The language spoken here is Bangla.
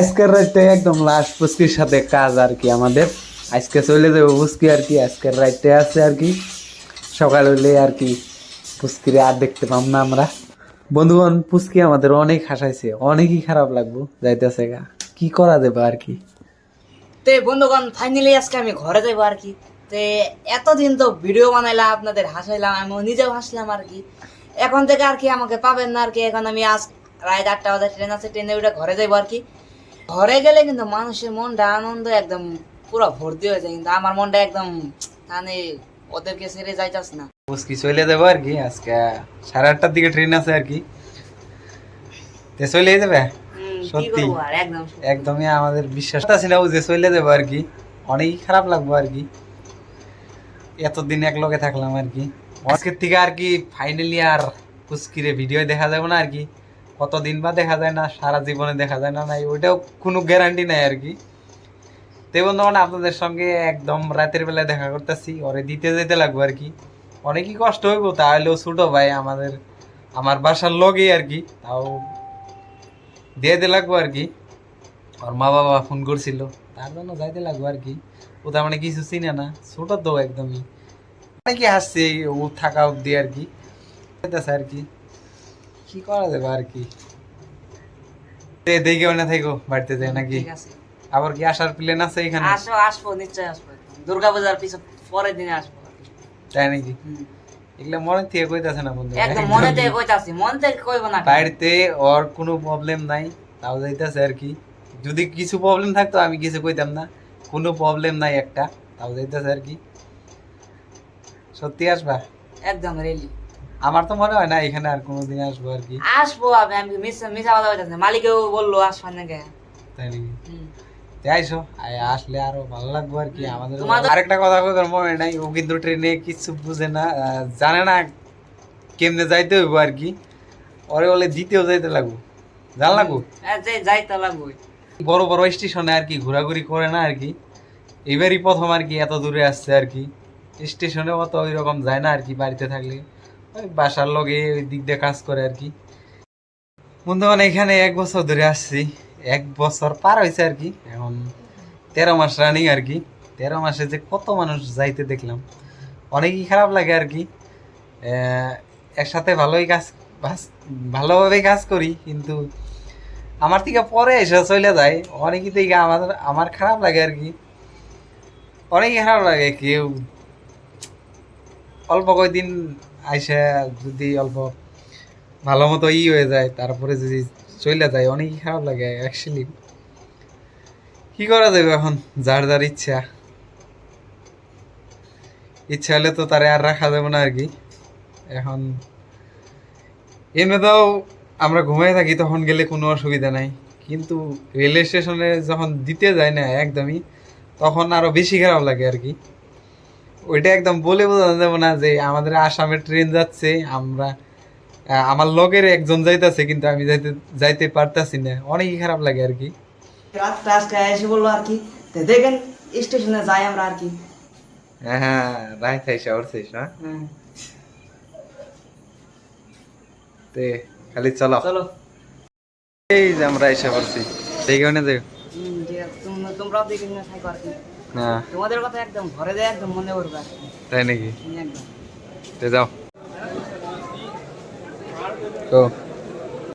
আজকের রাতটা একদম লাস্ট পুস্কির সাথে কাজ আর কি আমাদের। আজকে চলে যাব পুস্কি আর কি আজকের রাতটা আছে আর কি। সকাল হলে আর কি পুস্কিরে আর দেখতে পাম না আমরা। বন্ধুগণ পুস্কি আমাদের অনেক হাসাইছে, অনেকই খারাপ লাগবো, যাইতেছে গা। কি করা যাবে আর কি? তে বন্ধুগণ ফাইনালি আজকে আমি ঘরে যাব আর কি। তে এতদিন তো ভিডিও বানাইলাম, আপনাদের হাসাইলাম আমি নিজেও হাসলাম আর কি। এখন থেকে আর কি আমাকে পাবেন না আর কি, এখন আমি আজ রাত আটটা বাজে ট্রেন আছে ট্রেনে উঠে ঘরে যাব আর কি। ঘরে গেলে কিন্তু মানুষের মনটা আনন্দ একদম পুরো ভর্তি হয়ে যায় কিন্তু আমার মনটা একদম মানে ওদেরকে ছেড়ে যাইতাস না। চলে যাব আর কি আজকে সাড়ে আটটার দিকে ট্রেন আছে আর কি। তে চলে যাবে সত্যি। একদমই আমাদের বিশ্বাস ছিল যে চলে যাব আর কি। অনেকই খারাপ লাগবো আর কি। এতদিন এক লগে থাকলাম আর কি। আজকের থেকে আর কি ফাইনালি আর পুস্কিরে ভিডিও দেখা যাবে না আর কি। কতদিন বা দেখা যায় না, সারা জীবনে দেখা যায় না, নাই, ওইটাও কোনো গ্যারান্টি নাই আর কি। তো বন্ধুগণ, আপনাদের সঙ্গে একদম রাতের বেলায় দেখা করতেছি, ওরে দিতে যেতে লাগবো আর কি। অনেকই কষ্ট হইব তাহলেও ছোটো ভাই আমাদের, আমার বাসার লগেই আর কি, তাও দিয়ে দিতে লাগবো আর কি। ওর মা বাবা ফোন করছিল, তার জন্য যাইতে লাগবো আর কি। ও তার মানে কিছু চিনে না, ছোট তো একদমই। অনেকে হাসছে ও থাকা অব্দি আর কি। আর কি। কি করা যাবে আর কি? এ, দেখে না থাকো বাড়িতে যায় নাকি? আবার কি আসার প্লেন আছে এখানে? আসো আসব নিশ্চয় আসব দুর্গা পূজার পিছনে পরের দিনে আসব। তাই নাকি। এগুলো মনে থেকে কইতাছে না বন্ধু। একদম মনে থেকে কইতাছি মন থেকে কইব না বাড়িতে ওর কোনো প্রবলেম নাই তাও যাইতেছে আর কি। যদি কিছু প্রবলেম থাকতো আমি কিছু কইতাম না। কোনো প্রবলেম নাই একটা তাও যাইতেছে আর কি। সত্যি আসবা? একদম রেলি আমার তো মনে হয় না এখানে আর কোনোদিন আসব আর কি। আসব আমি আমি মিস মিশা কথা কইতাছি মালিকেও বলল আসবার নাকি। তাই নাকি? আসলে আরও ভালো লাগবে আর কি। আমাদের আরেকটা কথা মনে নাই ও কিন্তু ট্রেনে কিছু বুঝে না জানে না কেমনে যাইতে হইব আর কি। ওরে বলে দ্বিতীয় যাইতে লাগবো। জান লাগবো? যাইতে লাগবে বড় বড় স্টেশনে আর কি ঘোরাঘুরি করে না আর কি। এবারই প্রথম আর কি এত দূরে আসছে আর কি। স্টেশনে অত ওই রকম যায় না আর কি বাড়িতে থাকলে। বাসার লগে ওই দিক দিয়ে কাজ করে আর কি। বন্ধুগণ, এখানে এক বছর ধরে আসছি। এক বছর পার হয়েছে আর কি। এখন তেরো মাস রানিং আর কি। তেরো মাসে যে কত মানুষ যাইতে দেখলাম। অনেকই খারাপ লাগে আর কি। একসাথে ভালোই কাজ ভালোভাবেই কাজ করি, কিন্তু আমার থেকে পরে এসে চলে যায়। অনেকই থেকে আমার আমার খারাপ লাগে আর কি। অনেকই খারাপ লাগে, কেউ অল্প কয়দিন আইসা যদি অল্প ভালো মতো ই হয়ে যায়, তারপরে যদি চলে যায়, অনেক খারাপ লাগে অ্যাকচুয়ালি কি করা যাবে এখন? যার যার ইচ্ছা। ইচ্ছা হলে তো তারে আর রাখা যাবে না আর কি। এখন এমনিতেও আমরা ঘুমাই থাকি তখন গেলে কোনো অসুবিধা নাই। কিন্তু রেল স্টেশনে যখন দিতে যায় না একদমই, তখন আরও বেশি খারাপ লাগে আর কি। ওইটা একদম বলে বোঝানো যাবে না যে আমাদের আসামের ট্রেন যাচ্ছে আমরা আমার লগের একজন যাইতাছে কিন্তু আমি যাইতে যাইতে পারতাছি না। অনেকই খারাপ লাগে আর কি। রাতটা আজকে এসে বলল আর কি দেখেন স্টেশনে যাই আমরা আর কি। হ্যাঁ উঠছিস না? তে খালি চলো। চলো। এই যে আমরা এসে পড়ছি। সেই কারণে আছে তোমরা দেখে থাকো আর কি। হ্যাঁ তোমাদের কথা একদম ঘরে যায় একদম মনে করবে তাই নাকি? একদম। যাও। তো